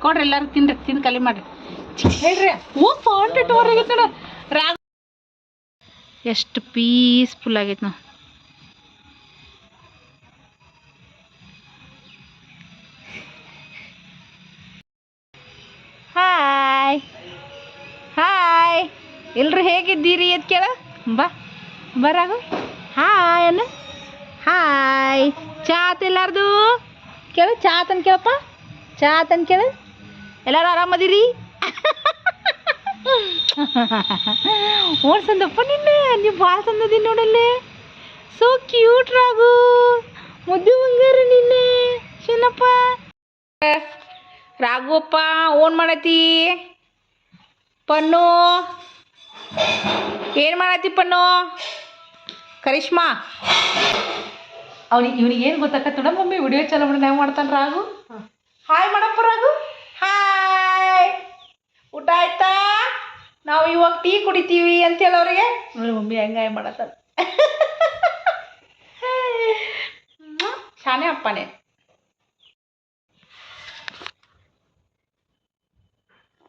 ಕೊಡ್ರಿ ಎಲ್ಲಾರು ತಿನ್ರಿ ತಿಂದು ಕಲಿ ಮಾಡ್ರಿ. ಹೇಳ್ರಿ ಓ ನೋಡ ರಾಗ ಎಷ್ಟು ಪೀಸ್ಫುಲ್ ಆಗೈತೆ ನಾವು ಹಾಯ್ ಹಾಯ್ ಎಲ್ರು ಹೇಗಿದ್ದೀರಿ ಅದ್ ಕೇಳ. ಬಾ ಬರಾಗು ಹಾಯ್ ಅನ್ನ ಹಾಯ್ ಚಾತ್ ಎಲ್ಲಾರ್ದು? ಕೇಳು ಅನ್ ಕೇಳಪ್ಪ. ಚಾತನ್ ಕೇಳು. ಎಲ್ಲಾರು ಆರಾಮದಿರಿ? ಓಡ್ ಸಂದಪ್ಪ ನಿನ್ನೆ ನೀವು ಭಾಳ ಸಂದದಿ ನೋಡಲ್ಲೇ. ಸೋ ಕ್ಯೂಟ್ ರಾಗು ಮುದ್ದು ಬಂಗಾರ ನಿನ್ನೆ. ಚಿನ್ನಪ್ಪ. ರಾಘವಪ್ಪ ಓನ್ ಮಾಡತಿ? ಪನ್ನು. ಏನು ಮಾಡತಿ ಪನ್ನು? ಕರಿಷ್ಮಾ. ಅವ್ನಿಗೆ ಇವನಿಗೆ ಏನು ಗೊತ್ತಾಕತ್ತಡ ಮಮ್ಮಿ ವಿಡಿಯೋ ಚಾಲೋ ಮಾಡೋಣ ಹೆಂಗೆ ಮಾಡ್ತಾನೆ ರಾಘು. ಹಾಯ್ ಮಾಡಪ್ಪ ರಾಗು ಹಾಯ್ ಊಟ ಆಯ್ತಾ? ನಾವು ಇವಾಗ ಟೀ ಕುಡಿತೀವಿ ಅಂತ ಹೇಳೋರಿಗೆ ನೋಡಿ ಮಮ್ಮಿ ಹೆಂಗಾಯ್ ಮಾಡತ್ತದ ಶಾನೆ ಅಪ್ಪನೇ.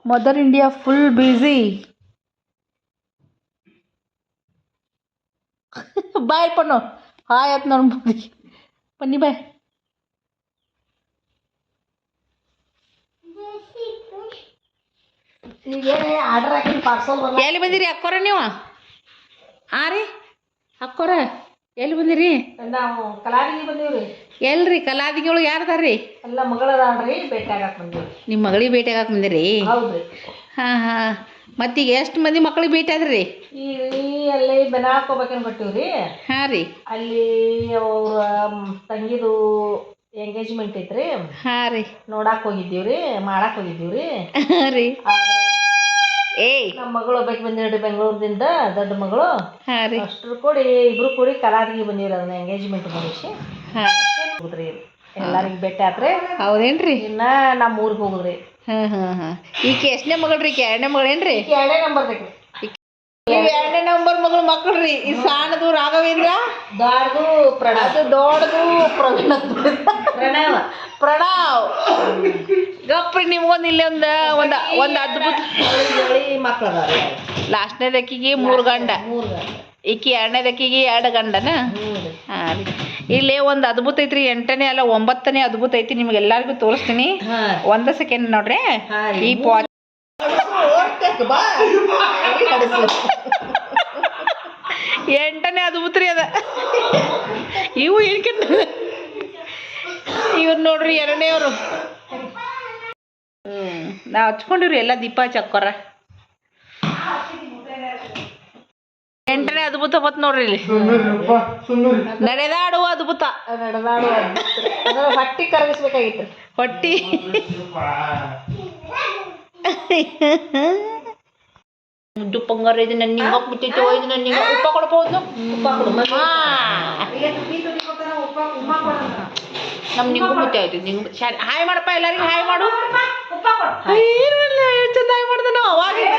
ಮದರ್ ಇಂಡಿಯಾ ಫುಲ್ ಬ್ಯುಸಿ ಬಾಯ್ ಪಣ್ಣು. ಹಾಯ್ ಆಯ್ತು ನೋಡಿ ಬನ್ನಿ ಬಾಯ್ ಈಗ ಆರ್ಡರ್ ಹಾಕಿ ಪಾರ್ಸಲ್ ಬಲ್ಲ ಎಲ್ಲಿ ಬಂದಿರಿ ಅಕ್ಕೋರ ನೀವು? ಹಾಂ ರೀ ಅಕ್ಕೋರ ಎಲ್ಲಿ ಬಂದಿರಿ? ನಾವು ಕಲಾವಿಗೆ ಬಂದೀವ್ರಿ. ಎಲ್ರಿ ಕಲಾದಿಗೆ ಒಳಗೆ ಯಾರ್ದಾರ್ರಿ ಎಲ್ಲ ಮಗಳದಾಳ್ರಿ ಭೇಟಿ ಆಗಕ್ಕೆ ಬಂದೀವಿ ನಿಮ್ಮ ಮಗಳಿಗೆ ಭೇಟಿ ಆಗಕ್ಕೆ ಬಂದಿರಿ? ಹೌದ್ರಿ. ಹಾಂ ಹಾಂ. ಮತ್ತೀಗ ಎಷ್ಟು ಮಂದಿ ಮಕ್ಳಿಗೆ ಭೇಟಿ ಆದ್ರಿ? ರೀ ಅಲ್ಲಿ ಬೆನಾಕ್ ಹೋಗ್ಬೇಕನ್ ಕೊಟ್ಟಿವ್ರಿ ಹಾಂ ರೀ. ಅಲ್ಲಿ ಅವ್ರ ತಂಗಿದು ಎಂಗೇಜ್ಮೆಂಟ್ ಐತ್ರಿ. ಹಾಂ ರೀ. ನೋಡಾಕ್ ಹೋಗಿದ್ದೀವ್ರಿ ಮಾಡಾಕ್ ಹೋಗಿದ್ದೀವ್ರಿ. ಹಾಂ ರೀ. ಏಯ್. ನಮ್ಮ ಮಗಳು ಒಬ್ಬಾಕಿ ಬಂದಿವ್ರಿ ಬೆಂಗಳೂರದಿಂದ ದೊಡ್ಡ ಮಗಳು. ಹಾಂ ರೀ. ಅಷ್ಟ್ರು ಕೂಡಿ ಇಬ್ರು ಕೂಡಿ ಕಲಾವಿಗೆ ಬಂದಿರ ಅದನ್ನ ಎಂಗೇಜ್ಮೆಂಟ್ ಮಾಡಿಸಿ. ಹಾಂ. ಹೋಗುದ್ರಿ? ಎಲ್ಲಾರಿಗೂ ಭೇಟಿ ಆತ್ರಿ? ಹೌದೇನ್ರಿ? ಇನ್ನ ನಮ್ಮ ಊರಿಗೆ ಹೋಗುದ್ರಿ. ಹಾಂ ಹಾಂ ಹಾಂ. ಈಕೆ ಎಷ್ಟನೇ ಮಗಳ್ರಿ? ಈಕೆ ಎರಡನೇ ಮಗಳೇನ್ರಿ? ಎರಡನೇ ನಂಬರ್ ಬೇಕ್ರಿ. ನೀವು ಎರಡನೇ ನಂಬರ್ ಮಗಳು ರೀ ಈ ಸಣ್ಣದು ರಾಘವೇಂದ್ರ ದಾಡ್ದು ಪ್ರಣವ್. ಅದು ದೊಡ್ಡದು ಪ್ರವೀಣ ಪ್ರಣವ. ಪ್ರಣವ್. ಗಪ್ರಿ ನಿಮ್ಗೊಂದು ಇಲ್ಲಿ ಒಂದು ಒಂದು ಒಂದು ಅದ್ಭುತ ಅದಾರ ಲಾಸ್ಟ್ನೇದಕ್ಕಿಗೆ ಮೂರು ಗಂಡ. ಈಕಿ ಎರಡನೇದಕ್ಕಿಗೆ ಎರಡು ಗಂಡನ? ಹಾಂ ರೀ. ಇಲ್ಲಿ ಒಂದು ಅದ್ಭುತ ಐತ್ರಿ ಎಂಟನೇ ಅಲ್ಲ ಒಂಬತ್ತನೇ ಅದ್ಭುತ ಐತಿ ನಿಮ್ಗೆ ಎಲ್ಲರಿಗೂ ತೋರಿಸ್ತೀನಿ ಒಂದ ಸೆಕೆಂಡ್ ನೋಡ್ರಿ. ಈ ಪಾ ಬಾ. ಕಡಿಸ್ಲಿ. ಎಂಟನೇ ಅದು ರೀ ಅದ. ಇವು ಹೇಳ್ಕೊಂಡ ಇವ್ರು ನೋಡ್ರಿ ಎರಡನೇವ್ರು. ಹ್ಞೂ ನಾವು ಹಚ್ಕೊಂಡಿವ್ರಿ ಎಲ್ಲ ದೀಪ ಚಕ್ಕೊರ. ಎಂಟನೇ ಅದ್ಭುತ ಬತ್ ನೋಡ್ರಿ ಇಲ್ಲಿ. ನಡೆದಾಡುವ ಅದ್ಭುತ. ಹೊಟ್ಟಿ ಕರಗಿಸ್ಬೇಕಾಗಿತ್ತು. ಹೊಟ್ಟಿ. ಮುದ್ದು ಪಂಗಾರ ಇದು ನನ್ನ ನಿಂಗ ಹಾಕ್ಬಿಟ್ಟಿತ್ತು ಇದು ನನ್ನ ನಿಂಗ ಉಪ್ಪ ಕೊಡ್ಬೋದು ಉಪ್ಪ ಕೊಡು. ನಮ್ ನಿಂಗು ಮುತ್ತೆ ಆಯ್ತು ನಿಂಗು ಶಾರಿ ಹಾಯ್ ಮಾಡಪ್ಪ ಎಲ್ಲರಿಗೂ ಹಾಯ್ ಮಾಡು. ಏನಿಲ್ಲ ಎಷ್ಟು ಚಂದ ಹಾಯ್ ಮಾಡ್ದ ನಾವು ಅವಾಗಿಂದ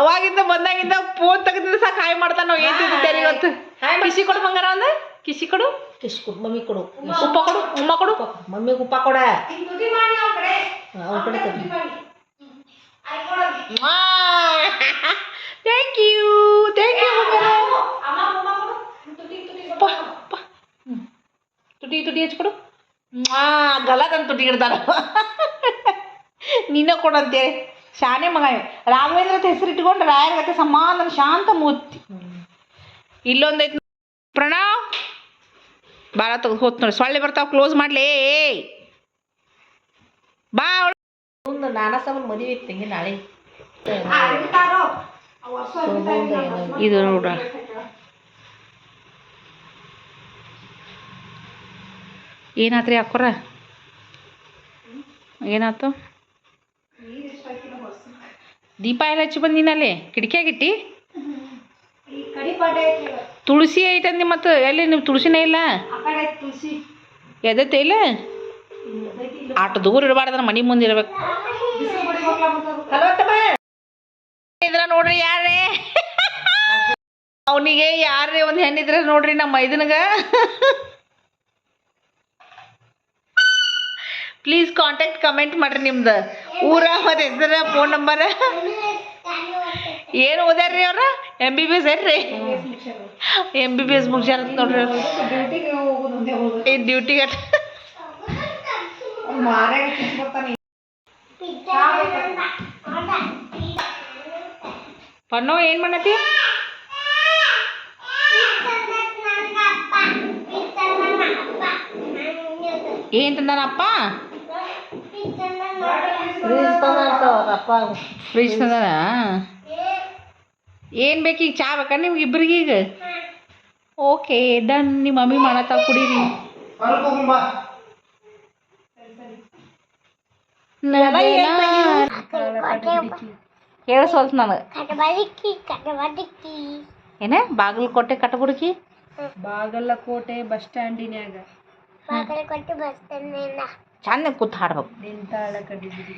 ಅವಾಗಿಂದ ಬಂದಾಗಿಂದ ಫೋನ್ ತೆಗೆದ್ರೆ ಸಾಕು ಹಾಯ್ ಮಾಡ್ತಾನ ನಾವು ಏನ್ ತಿಂದಿದ್ದೇನೆ ಇವತ್ತು? ಕಿಸಿ ಕೊಡು ಬಂಗಾರ ಅಂದ ಕಿಸಿ ಕೊಡು. ಕಿಸಿ ಕೊಡು ಮಮ್ಮಿ ಕೊಡು. ಉಪ್ಪ ಕೊಡು ಉಮ್ಮ ಕೊಡು. ಮಮ್ಮಿಗೆ ಉಪ್ಪ ಕೊಡ. ಅವ್ರ ಕಡೆ. ತಗೋ. ಥ್ಯಾಂಕ್ ಯು ಥ್ಯಾಂಕ್ ಯು ತುಟಿ ತುಟಿ ಹಚ್ಕೊಡು ಮಾ ಗಲದಂತ ತುಟಿ ಇಡ್ತಾರ ನೀನ ಕೊಡಂತೇಳಿ ಶಾನೆ ಮಗ ಇವ. ರಾಘವೇಂದ್ರ ಅಂತ ಹೆಸರು ಇಟ್ಕೊಂಡು ರಾಯರ ಗತೆ ಸಮಾಧಾನ ಶಾಂತ ಮೂರ್ತಿ ಇಲ್ಲೊಂದೈತಿ ಪ್ರಣವ್ ಬಾಳ ತೆಗೆದು ಹೋತ್ ನೋಡಿ ಸೊಳ್ಳೆ ಬರ್ತಾವ ಕ್ಲೋಸ್ ಮಾಡ್ಲೇ ಬಾ ಅವ್ಳು. ಮುಂದೆ ನಾನಾ ಸಾಮಾನು ಮದುವೆ ಇತ್ತಂಗೆ ತಂಗಿ ನಾಳೆ ಇದು ನೋಡ. ಏನಾತ್ರಿ ಹಾಕೋರ ಏನಾತು? ದೀಪ ಎಲ್ಲ ಹಚ್ಚಿ ಬಂದಿನಲ್ಲಿ ಕಿಟಕಿಯಾಗಿಟ್ಟಿ ತುಳಸಿ ಐತಂದಿ ಮತ್ತು ಎಲ್ಲಿ ನೀವು ತುಳಸಿನೇ ಇಲ್ಲ? ಎದತ್ತೆ ಇಲ್ಲ? ಆಟ ದೂರ ಇರಬಾರ್ದನ ಮನೆ ಮುಂದೆ ಇರ್ಬೇಕು. ಇದ್ರ ನೋಡ್ರಿ ಯಾರೇ? ಅವನಿಗೆ ಯಾರೇ ಒಂದು ಹೆಣ್ಣಿದ್ರೆ ನೋಡ್ರಿ ನಮ್ಮ ಮೈದನಗ ಪ್ಲೀಸ್ ಕಾಂಟ್ಯಾಕ್ಟ್ ಕಮೆಂಟ್ ಮಾಡ್ರಿ ನಿಮ್ದು. ಊರ ಮತ್ತು ಹೆಸರ ಫೋನ್ ನಂಬರ್ ಏನು ಓದ್ಯಾರ್ರಿ ಅವ್ರ? ಎಂ ಬಿ ಬಿ ಎಸ್ ಏನ್ರಿ? ಎಂ ಬಿ ಬಿ ಎಸ್ ಮುಗ್ಸ್ಯಾರ. ನೋಡ್ರಿ ಡ್ಯೂಟಿ ಡ್ಯೂಟಿಗೆ ಹೋಗೋದು ಒಂದೇ ಹೋಗೋದು ಏನ್ ಪನ್ನೋ ಏನು ಮಾಡತ್ತಿ ತಂದಾನಪ್ಪ ಫ್ರೀಜ್ ತಂದಾನ? ಏನು ಬೇಕು ಈಗ ಚಾ ಬೇಕಾ ನಿಮ್ಗೆ ಇಬ್ರಿಗೆ ಈಗ? ಓಕೆ ಡನ್ ನಿಮ್ಮ ಮಮ್ಮಿ ಮಾಡತ್ತಾವ ಕುಡೀರಿ. ಕೇಳಿಸ್ವಲ್ತು ನನಗೆ ಏನ ಬಾಗಲಕೋಟೆ ಕಟಬುಡಕಿ ಬಾಗಲಕೋಟೆ ಬಸ್ ಸ್ಟ್ಯಾಂಡಿನ್ಯಾಗ ಚಂದ ಕೂತ್ ಹಾಡ್ಬೇಕು ನಿಂತಾಳ ಕಡಿಬಿಡಿ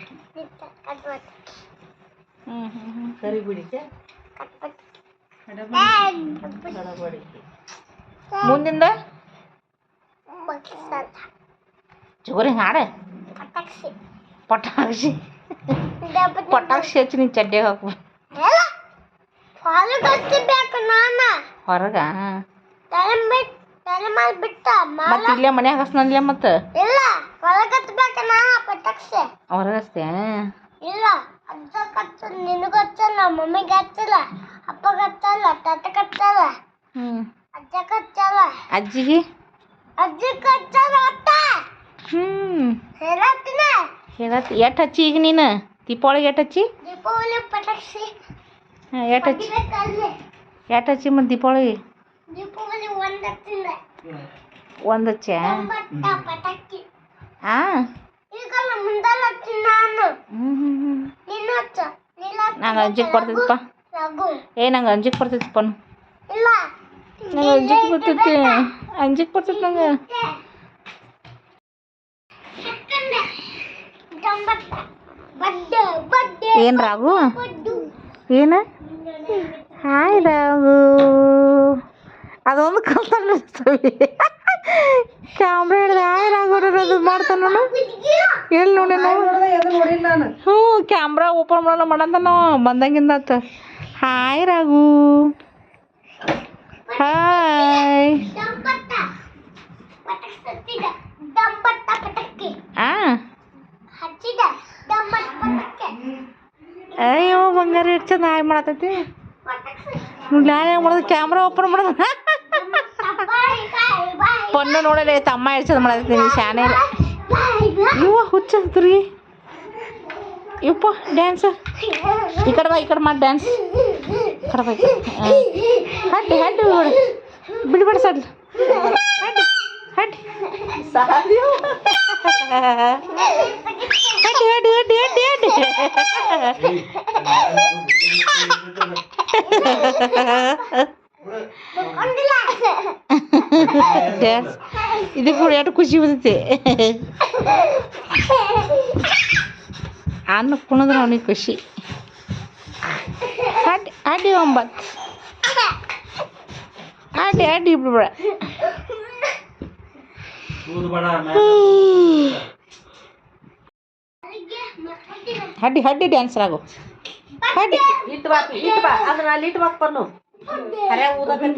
ಹ್ಞೂ ಹ್ಞೂ ಹ್ಞೂ ಸರಿ ಬಿಡಿಕೆ ಮುಂದಿಂದ ಜೋರಿ ಹಾಡ ಪಟಾಕ್ಷಿ. ಪಟಾಕ್ಷಿ ಹಚ್ಚಿ ನೀನು ಚಡ್ಡಿ ಹಾಕು ಹೊರಗ ಬಿಟ್ಟ ಮತ್ತೆ ಇಲ್ಲೇ ಮನ್ಯಾಗ ಹಸ್ನಲ್ಲೇ ಮತ್ತೆ? ಇಲ್ಲ ಹೊರಗತ್ಬೇಕ ನಾ ಪಟಾಕ್ಷಿ. ಹೊರಗೆ ಹಚ್ತೆ ಇಲ್ಲ ಅಜ್ಜ ಕಚ್ಚ ನಿನಗೆ ಹಚ್ಚಲ್ಲ ಮಮ್ಮಿಗೆ ಹಚ್ಚಲ್ಲ ಅಪ್ಪಗೆ ಹಚ್ಚಲ್ಲ ತಾತಗೆ ಹಚ್ಚಲ್ಲ. ಅಜ್ಜ ಕಚ್ಚಲ್ಲ ಅಜ್ಜಿಗೆ? ಅಜ್ಜಿ ಕಚ್ಚಲ್ಲ ಅತ್ತ ಹ್ಞೂ ಹೇಳತ್ತಿನ. ಹೇಳತ್ ಎಷ್ಟು ಹಚ್ಚಿ ಈಗ ನೀನು? ದೀಪಾವಳಿಗೆ ಎಷ್ಟು ಹಚ್ಚಿ? ದೀಪಾವಳಿ ಪಟಾಕ್ಷಿ. ಹಾಂ ಎಷ್ಟು ಹಚ್ಚಿ? ಎಷ್ಟು ಹಚ್ಚಿ ಮತ್ತು ದೀಪಾವಳಿಗೆ? ದೀಪಾವಳಿ ಒಂದ್ ಹಚ್ಚ ಪಟಾಕಿ ಹಾಂ ಈಗ ಮುಂದಲ್ಲ ಹಚ್ಚಿನ ನಾನು. ಹ್ಞೂ ಹ್ಞೂ ನಾನು ನೀನು ಹಚ್ಚ. ನಂಗೆ ಅಂಜಿಕೆ ಬರ್ತೈತಪ್ಪ ರಘು. ಏ ನಂಗೆ ಅಂಜಿಕೆ ಬರ್ತೈತಪ್ಪ ಇಲ್ಲ. ನಂಗೆ ಅಂಜಿಕೆ ಬರ್ತೈತಿ. ಅಂಜಿಕೆ ಬರ್ತೈತಿ ನಂಗೆ. ಏನು ರಾಗು ಏನು? ಹಾಯ್ ರಾಗು ಅದೊಂದು ಕಲ್ತಾನ ಕ್ಯಾಮ್ರಾ ಹಿಡ್ದು ಹಾಯ್ ರಾಗು ಅದು ಮಾಡ್ತಾನ ನೋಡು. ಎಲ್ಲಿ ನೋಡಿ ನಾವು ಹ್ಞೂ ಕ್ಯಾಮ್ರಾ ಓಪನ್ ಮಾಡೋಣ ಮಾಡಂತ ನಾವು ಬಂದಂಗಿಂದ ಹಾಯ್ ರಾಗು ಹಾಯ್. ದಂಬತ್ತ ಅಯ್ಯೋ ಬಂಗಾರ ಎಷ್ಟು ಚಂದ ನೋಡಿ ನಾನು ಹೆಂಗೆ ಮಾಡೋದು? ಕ್ಯಾಮ್ರಾ ಓಪನ್ ಮಾಡೋದು. ನೋಡಲ್ಲ ಪೊನ್ನು ನೋಡಲೆ ತಮ್ಮ ಎಷ್ಟು ಚಂದ ಮಾಡತೈತಿ ಶಾನೆ ಇವ ಹುಚ್ಚ ಹತ್ರಿ ಯಪ್ಪ ಡ್ಯಾನ್ಸ್ ಈ ಕಡೆ ಬಾ, ಈ ಕಡೆ ಮಾಡಿ ಡ್ಯಾನ್ಸ್ ಈ ಕಡೆ ಬಾ. ಹಡ್ಡಿ ಹಡ್ಡಿ ಬಿಡು ಬಿಡ್ಬೇಡ ಸಡ್ಲು ಹಡ್ಡಿ ಹಡ್ಡಿ ಡ್ಯಾನ್ಸ್ ಇದಕ್ಕೆ ಕೂಡ ಎಷ್ಟು ಖುಷಿ ಬರ್ತೈತಿ ಅನ್ನ ಕುಣಿದ್ರೆ ಅವನಿಗೆ ಖುಷಿ ಅಡ್ಡಿ ಅಡ್ಡಿ ಒಂಬತ್ತು ಅಡ್ಡಿ ಅಡ್ಡಿ ಬಿಡ್ಬೇಡ ಹಡ್ಡಿ ಹಡ್ಡಿ ಡ್ಯಾನ್ಸರ್ ಆಗು. ಹಡ್ಡಿ. ಇಟ್ಟು ಬಾ ಇಟ್ಟು ಬಾ. ಅದನ್ನ ಅಲ್ಲಿ ಇಟ್ಟು ಬಾಕ್ ಬನ್ನು ಹರ್ಯಾಗ ಊದಕ್ಕೆ